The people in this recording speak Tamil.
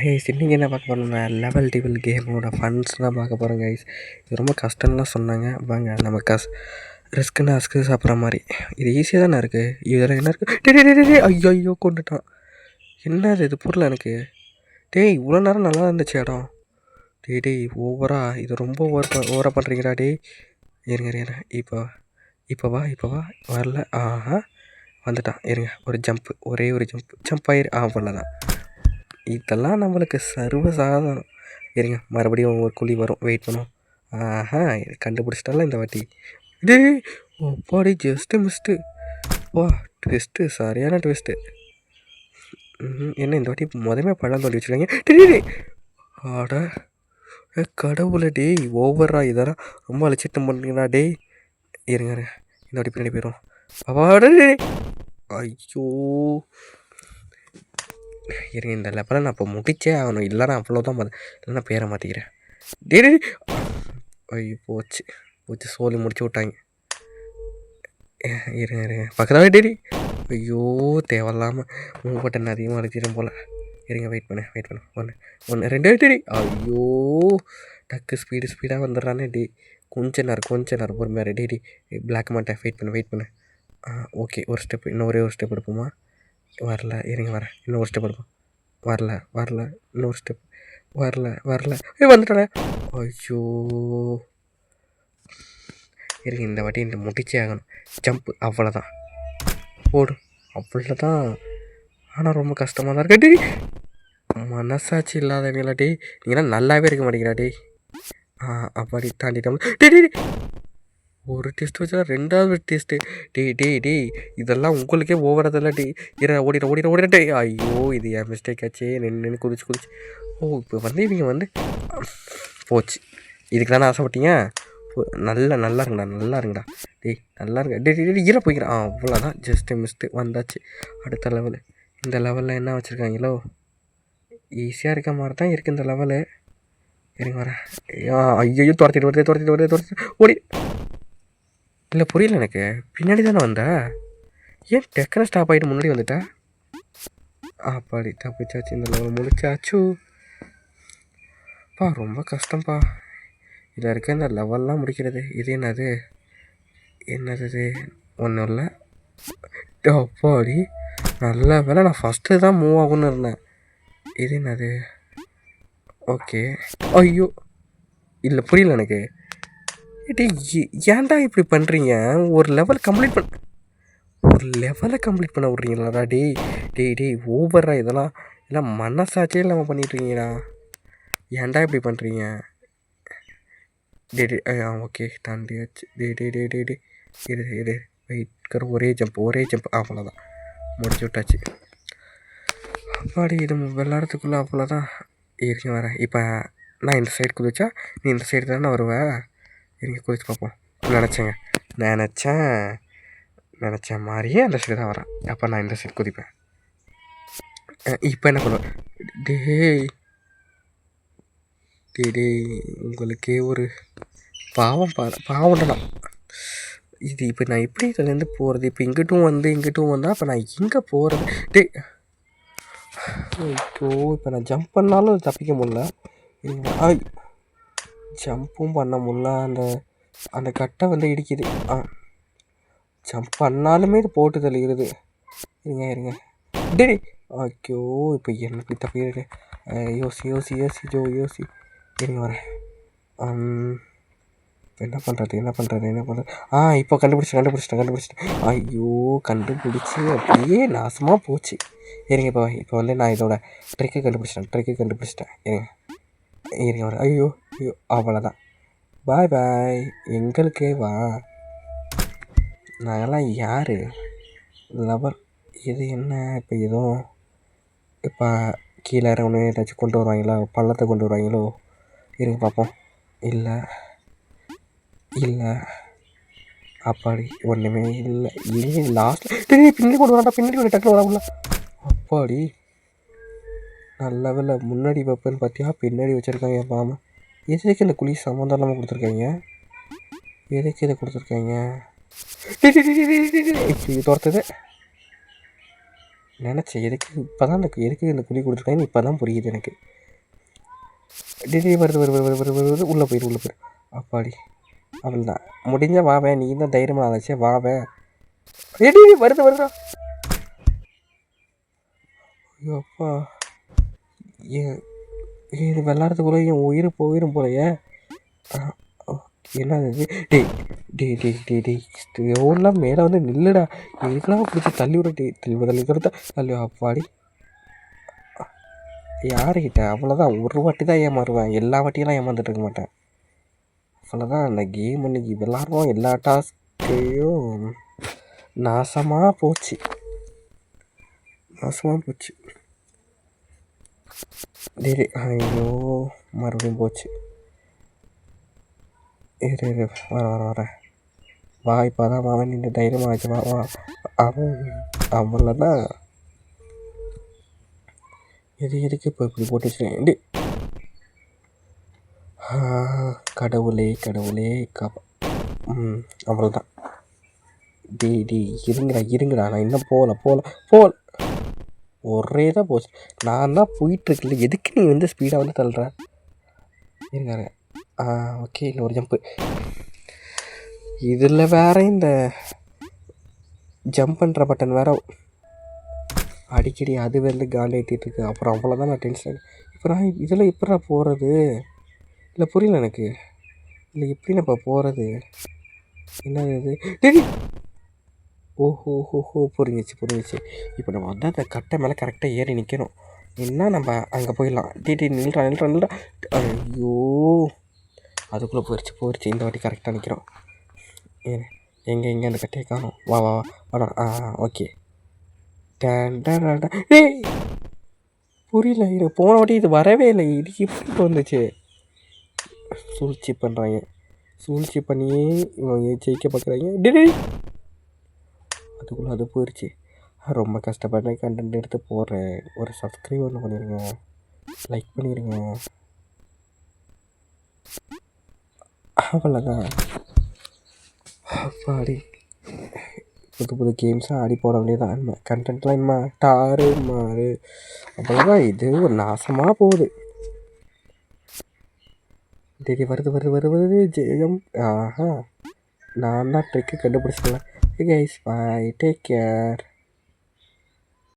கைஸ் இன்றைக்கி என்ன பார்க்க போகிறோம்னா லெவல் டிவல் கேமோட ஃபன்ஸ் தான் பார்க்க போகிறோம் கைஸ் இது ரொம்ப கஷ்டம்லாம் சொன்னாங்க. வாங்க நம்ம கஸ் ரிஸ்க்குன்னு அஸ்க்கு சாப்பிட்ற மாதிரி. இது ஈஸியாக தானே இருக்குது இதில் என்ன இருக்குது ஐயோ ஐயோ கொண்டுட்டான். என்னது இது? புரியல எனக்கு. டேய் இவ்வளோ நேரம் நல்லா இருந்துச்சு இடம். டேய் டேய் ஓவரா இது ரொம்ப ஓவர் ஓவராக பண்ணுறீங்கடா டேய். இருங்க இருங்க இப்போ இப்போ வா இப்போ வா. வரல. ஆஹா. வந்துட்டான். இருங்க ஒரு ஜம்ப்பு ஒரே ஒரு ஜம்ப் ஜம்ப் ஆயிரு. ஆ அவ்வளோதான் இதெல்லாம் நம்மளுக்கு சர்வ சாதாரணம். இருங்க மறுபடியும் ஒரு குழி வரும். வெயிட் பண்ணும் ஆஹா கண்டுபிடிச்சிட்டால இந்த வாட்டி? இது ஒப்பாடி ஜஸ்ட்டு மிஸ்ட்டு வா ட்விஸ்ட்டு சரியான ட்விஸ்ட்டு என்ன இந்த வாட்டி முதமே பழம் தோண்டி வச்சுருக்காங்க? டே ஆட ஏ கடவுளை டேய் ஓவரா இதெல்லாம் ரொம்ப அழைச்சிட்டு பண்ணுறீங்களா டேய். இருங்க இருங்க இந்த வாட்டி பின்னாடி போயிடும் அப்பாடா ஐயோ. இருங்க இந்த லெவலை நான் இப்போ முடிச்சே ஆகணும். இல்லைனா அவ்வளோதான் மத இல்லைன்னா பேரை மாற்றிக்கிறேன் டேய் ஐயோ போச்சு. போச்சு சோலி முடிச்சு விட்டாங்க. ஏ, இருங்க இருங்க. பக்கத்தில் டேடி ஐயோ தேவையில்லாமல் மூவ் பட்டன் அதிகமாக அடிச்சிடும் போல். இருங்க வெயிட் பண்ணு வெயிட் பண்ணு. ஒன்று ஒன்று ரெண்டு டேடி ஐயோ. டக்கு ஸ்பீடு ஸ்பீடாக வந்துடுறானே டி கொஞ்ச நேரம் கொஞ்ச நேரம் பொறுமையாக டேடி பிளாக் மாட்டேன் வெயிட் பண்ணு வெயிட் பண்ணு. ஆ ஓகே ஒரு ஸ்டெப் இன்னும் ஒரே ஒரு ஸ்டெப் எடுப்போமா? வரல இருங்க வரேன். இன்னும் ஒரு ஸ்டெப் எடுப்போம். வரல வரல இன்னொரு ஸ்டெப் வரல வரல. ஏ வந்துட்டானே. ஐயோ. இருங்க இந்த வாட்டி இந்த முடிச்சே ஆகணும். ஜம்ப்பு அவ்வளோதான் ஓடு அவ்வளோதான் ஆனால் ரொம்ப கஷ்டமாக தான் இருக்கு. மனசாட்சி இல்லாதவங்களா டே நீங்களாம் நல்லாவே இருக்க மாட்டேங்கிறா டே ஆ அப்படி தாண்டிட்டோம் டே டே ஒரு டெஸ்ட் வச்சா ரெண்டாவது டெஸ்ட்டு டேய் டேய் டேய் இதெல்லாம் உங்களுக்கே ஓவரதெல்லாம் டேய். இற ஓடிட ஓடிட ஓடிட டேய். ஐயோ இது என் மிஸ்டேக் ஆச்சு. நின்று குதிச்சு குதிச்சு. ஓ இப்போ வந்து இவங்க வந்து போச்சு. இதுக்கு தானே ஆசைப்பட்டீங்க? நல்லா நல்லா இருங்கடா நல்லா இருங்கடா. டேய் நல்லா இருங்க. டே டே ஈர போய்க்கிறேன் ஆ அவ்வளோதான் ஜஸ்ட்டு மிஸ்ட்டு வந்தாச்சு. அடுத்த லெவலு இந்த லெவலில் என்ன வச்சுருக்காங்களோ? ஈஸியாக இருக்க மாதிரி தான் இருக்குது இந்த லெவலு இருங்க வரேன். ஐயோ துரத்திட்டு வருது துரத்திட்டு வருது துரத்திட்டு ஓடி. இல்லை புரியல எனக்கு. பின்னாடி தானே வந்த? ஏன் டக்குன்னு ஸ்டாப் ஆகிட்டு முன்னாடி வந்துட்ட? அப்பாடி தப்பிச்சாச்சு இந்த லெவல் முடிச்சாச்சு. பா ரொம்ப கஷ்டம்ப்பா இதில் இருக்க இந்த லெவல்லாம் முடிக்கிறது. இது என்னது? என்னது இது? ஒன்றும் இல்லை. அப்பாடி. நல்ல வேலை நான் ஃபஸ்ட்டு தான் மூவ் ஆகும்னு இருந்தேன். இது என்னது? ஓகே ஐயோ. இல்லை புரியல எனக்கு. டேய் ஏ- ஏன்டா இப்படி பண்ணுறீங்க ஒரு லெவல் கம்ப்ளீட் பண்ண ஒரு லெவலை கம்ப்ளீட் பண்ண விட்றீங்களாடா டேய். டேய் டேய் ஓவரா இதெல்லாம் எல்லாம் மனசாட்சியே இல்லாமல் பண்ணிட்டுருக்கீங்கடா ஏன்டா இப்படி பண்ணுறீங்க டே டே ஆ ஓகே தாண்டியாச்சு டே டே டே டே டே இரு இரு வெயிட் கரு ஒரே ஜம்ப் ஒரே ஜம்ப் அவ்வளோதான் முடிச்சு விட்டாச்சு. அப்பாடி இது விளாட்றதுக்குள்ளே அவ்வளோதான் இருங்க வரேன். இப்போ நான் இந்த சைடு குதிச்சா நீ இந்த சைடு தானே வருவ? இருங்க குதிச்சு பார்ப்போம் நினச்சேங்க. நினச்சேன் நினச்ச மாதிரியே அந்த சைடு தான் வரேன் அப்போ நான் இந்த சைடு குதிப்பேன். இப்போ என்ன பண்ணுவேன்? டேய். டேய் உங்களுக்கே ஒரு பாவம் பா பாவம்டா இது இப்போ நான் எப்படி இதுலேருந்து போகிறது இப்போ இங்கிட்டும் வந்து இங்கிட்டும் வந்தால் இப்போ நான் எங்கே போகிறது டே ஐயோ இப்போ நான் ஜம்ப் பண்ணாலும் தப்பிக்க முடியல. ஜம்ப்பும் பண்ண முடியல. அந்த அந்த கட்டை வந்து இடிக்குது. ஆ. ஜம்ப் பண்ணாலுமே இது போட்டு தள்ளிடுது. இருங்க இருங்க. டேய். ஐயோ இப்போ எனக்கு தப்பிடுது யோசி யோசி யோசி ஜோ யோசி. இருங்க வரேன். என்ன பண்ணுறது என்ன பண்ணுறது என்ன பண்ணுறது ஆ இப்போ கண்டுபிடிச்சிட்டேன் கண்டுபிடிச்சிட்டேன் கண்டுபிடிச்சிட்டேன். ஐயோ கண்டுபிடிச்சி அப்படியே நாசமாக போச்சு. சரிங்க இப்போ இப்போ வந்து நான் இதோட ட்ரிக்கு கண்டுபிடிச்சிட்டேன் ட்ரிக்கு கண்டுபிடிச்சிட்டேன். இருங்க. இருங்க வரேன் ஐயோ ஐயோ அவ்வளோதான் பாய் பாய் எங்களுக்கே வா. நாங்கெல்லாம் யார்? லவர் இது என்ன? இப்போ எதுவும் இப்போ கீழே இறங்கணும். ஏதாச்சும் கொண்டு வருவாங்களா? பள்ளத்தை கொண்டு வருவாங்களோ? இருங்க பார்ப்போம். இல்லை இல்லை. அப்பாடி ஒன்றுமே இல்லை. இது லாஸ்ட்டு பின்னாடி கொண்டு வராண்டா பின்னாடி கொண்டு டக்குனு வராங்களா அப்பாடி. நல்ல வேலை முன்னாடி வைப்பேன்னு பார்த்தியா? பின்னாடி வச்சுருக்காங்க பாம எதுக்கு இந்த குழி சம்மந்தம் கொடுத்துருக்கீங்க? கொடுத்துருக்காங்க எதுக்கு இதை கொடுத்துருக்காங்க? இப்படி துரத்துது. நினச்சேன் எதுக்கு? இப்போ தான் இந்த எதுக்கு இந்த குழி கொடுத்துருக்காங்க இப்போ தான் புரியுது எனக்கு. டிடி வருது வருது வருது வருது வருது உள்ளே போயிரு உள்ளே போயிரு. அப்பாடி. அவ்வளோதான் முடிஞ்ச வாவே நீ தான் தைரியமாக ஆச்சு வாவே டிடி வருது வருதா ஐயோ அப்பா. ஏன் இது விளாட்றதுக்குள்ளே என் உயிர் போயிடும் போலையே? என்ன ஓ, என்னது டே டேய் டேய் டேய் டேய் டேய் எவ்வளோ மேலே வந்து நில்லுடா. இதுக்கெல்லாம் பிடிச்சி தள்ளி விட டேய் தள்ளி தள்ளி கொடுத்தா தள்ளி அப்பாடி யாருக்கிட்ட அவ்வளோதான். ஒரு வாட்டி தான் ஏமாறுவேன். எல்லா வாட்டியெல்லாம் ஏமாந்துட்டு இருக்க மாட்டேன். அவ்வளோதான். அந்த கேம் இன்னைக்கு விளாட்றோம். எல்லா டாஸ்க்கையும் நாசமாக போச்சு. நாசமாக போச்சு. டேய் ஐயோ மறுபடியும் போச்சு இரு இரு வர வர வரேன் வா இப்போ தான் அவன் இந்த தைரியமாக ஆச்சு வா வா அவன் அவளதான் எது எதுக்கு இப்போ இப்படி போட்டு வச்சுருக்கேன் கடவுளே கடவுளே காப்பா ம் அவ்வளோதான் டேய் டேய் இருங்கடா இருங்கடா நான் இன்னும் போகல போகல போகல ஒரே தான் போச்சு. நான் தான் போயிட்டுருக்கல எதுக்கு நீ வந்து ஸ்பீடாக வந்து தள்ளுற? இருங்க ஆ ஓகே இல்லை ஒரு ஜம்ப்பு இதில் வேற இந்த ஜம்ப் பண்ணுற பட்டன் வேற அடிக்கடி அது வந்து காலி ஏற்றிட்டுருக்கு அப்புறம் அவ்வளோதான் நான் டென்ஷன் இப்போ நான் இதில் எப்படிடா போகிறது இல்லை புரியல எனக்கு. இல்லை எப்படி இப்போ போகிறது என்னது இது? ஓஹோ ஹோ புரிஞ்சிச்சு புரிஞ்சிச்சு. இப்போ நம்ம வந்து அந்த கட்டை மேலே கரெக்டாக ஏறி நிற்கணும் என்ன நம்ம அங்கே போயிடலாம். டிடி நில்றா நில்றா நில்றா. ஐயோ. அதுக்குள்ளே போயிடுச்சு போயிடுச்சு இந்த வாட்டி கரெக்டாக நிற்கிறோம் ஏ எங்கே எங்கே அந்த கட்டையை காணும்? வா வா வா. வாடா. ஆ ஓகே. டன் புரியல எனக்கு போன வாட்டி இது வரவே இல்லை. இது எப்படி வந்துச்சு? சூழ்ச்சி பண்ணுறாங்க சூழ்ச்சி பண்ணியே இவங்க ஜெயிக்க பார்க்குறாங்க. டிடி அதுக்குள்ளே அது போயிடுச்சு ரொம்ப கஷ்டப்பட்டு கண்டென்ட் எடுத்து போடுறேன். ஒரு சப்ஸ்கிரைப் ஒன்று பண்ணிடுங்க லைக் பண்ணிடுங்க அவ்வளோதான் பாடி புது புது கேம்ஸாக ஆடி போட வேண்டியதான் இனிமே கண்டென்ட்லாம் என்ன டாரு மாறு. அவ்வளோதான் இது ஒரு நாசமாக போகுது. டெய்லி வருது வருது வருது ஜெயம். ஆஹா. நான் தான் ட்ரிக்கு கண்டுபிடிச்சிடலாம் கைஸ் பாய் டேக் கேர்